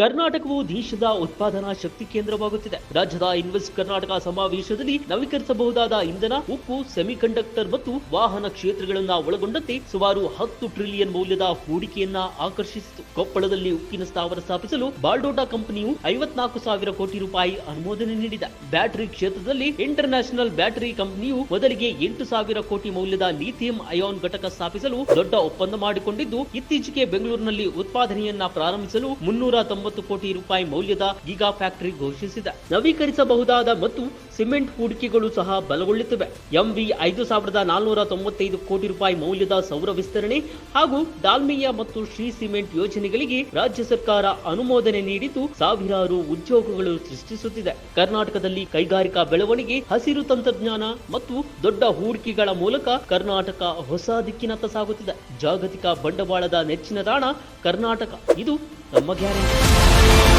ಕರ್ನಾಟಕವು ದೇಶದ ಉತ್ಪಾದನಾ ಶಕ್ತಿ ಕೇಂದ್ರವಾಗುತ್ತಿದೆ. ರಾಜ್ಯದ ಇನ್ವೆಸ್ಟ್ ಕರ್ನಾಟಕ ಸಮಾವೇಶದಲ್ಲಿ ನವೀಕರಿಸಬಹುದಾದ ಇಂಧನ ಉಕ್ಕು ಸೆಮಿಕಂಡಕ್ಟರ್ ಮತ್ತು ವಾಹನ ಕ್ಷೇತ್ರಗಳನ್ನ ಒಳಗೊಂಡಂತೆ ಸುಮಾರು ಹತ್ತು ಟ್ರಿಲಿಯನ್ ಮೌಲ್ಯದ ಹೂಡಿಕೆಯನ್ನ ಆಕರ್ಷಿಸಿತು. ಕೊಪ್ಪಳದಲ್ಲಿ ಉಕ್ಕಿನ ಸ್ಥಾವರ ಸ್ಥಾಪಿಸಲು ಬಾಲ್ಡೋಟಾ ಕಂಪನಿಯು ಐವತ್ನಾಲ್ಕು ಸಾವಿರ ಕೋಟಿ ರೂಪಾಯಿ ಅನುಮೋದನೆ ನೀಡಿದೆ. ಬ್ಯಾಟರಿ ಕ್ಷೇತ್ರದಲ್ಲಿ ಇಂಟರ್ ನ್ಯಾಷನಲ್ ಬ್ಯಾಟರಿ ಕಂಪನಿಯು ಮೊದಲಿಗೆ ಎಂಟು ಸಾವಿರ ಕೋಟಿ ಮೌಲ್ಯದ ಲಿಥಿಯಂ ಅಯಾನ್ ಘಟಕ ಸ್ಥಾಪಿಸಲು ದೊಡ್ಡ ಒಪ್ಪಂದ ಮಾಡಿಕೊಂಡಿದ್ದು, ಇತ್ತೀಚೆಗೆ ಬೆಂಗಳೂರಿನಲ್ಲಿ ಉತ್ಪಾದನೆಯನ್ನ ಪ್ರಾರಂಭಿಸಲು ಮುನ್ನೂರ ತೊಂಬತ್ತು ಕೋಟಿ ರೂಪಾಯಿ ಮೌಲ್ಯದ ಗಿಗಾ ಫ್ಯಾಕ್ಟರಿ ಘೋಷಿಸಿದೆ. ನವೀಕರಿಸಬಹುದಾದ ಮತ್ತು ಸಿಮೆಂಟ್ ಹೂಡಿಕೆಗಳು ಸಹ ಬಲಗೊಳ್ಳುತ್ತಿವೆ. ಎಂವಿ ಐದು ಸಾವಿರದ ನಾಲ್ನೂರ ತೊಂಬತ್ತೈದು ಕೋಟಿ ರೂಪಾಯಿ ಮೌಲ್ಯದ ಸೌರ ವಿಸ್ತರಣೆ ಹಾಗೂ ಡಾಲ್ಮಿಯಾ ಮತ್ತು ಶ್ರೀ ಸಿಮೆಂಟ್ ಯೋಜನೆಗಳಿಗೆ ರಾಜ್ಯ ಸರ್ಕಾರ ಅನುಮೋದನೆ ನೀಡಿದ್ದು ಸಾವಿರಾರು ಉದ್ಯೋಗಗಳು ಸೃಷ್ಟಿಸುತ್ತಿದೆ. ಕರ್ನಾಟಕದಲ್ಲಿ ಕೈಗಾರಿಕಾ ಬೆಳವಣಿಗೆ, ಹಸಿರು ತಂತ್ರಜ್ಞಾನ ಮತ್ತು ದೊಡ್ಡ ಹೂಡಿಕೆಗಳ ಮೂಲಕ ಕರ್ನಾಟಕ ಹೊಸ ದಿಕ್ಕಿನತ್ತ ಸಾಗುತ್ತಿದೆ. ಜಾಗತಿಕ ಬಂಡವಾಳದ ನೆಚ್ಚಿನ ತಾಣ ಕರ್ನಾಟಕ. ಇದು ನಮ್ಮ ಗ್ಯಾರಂಟಿ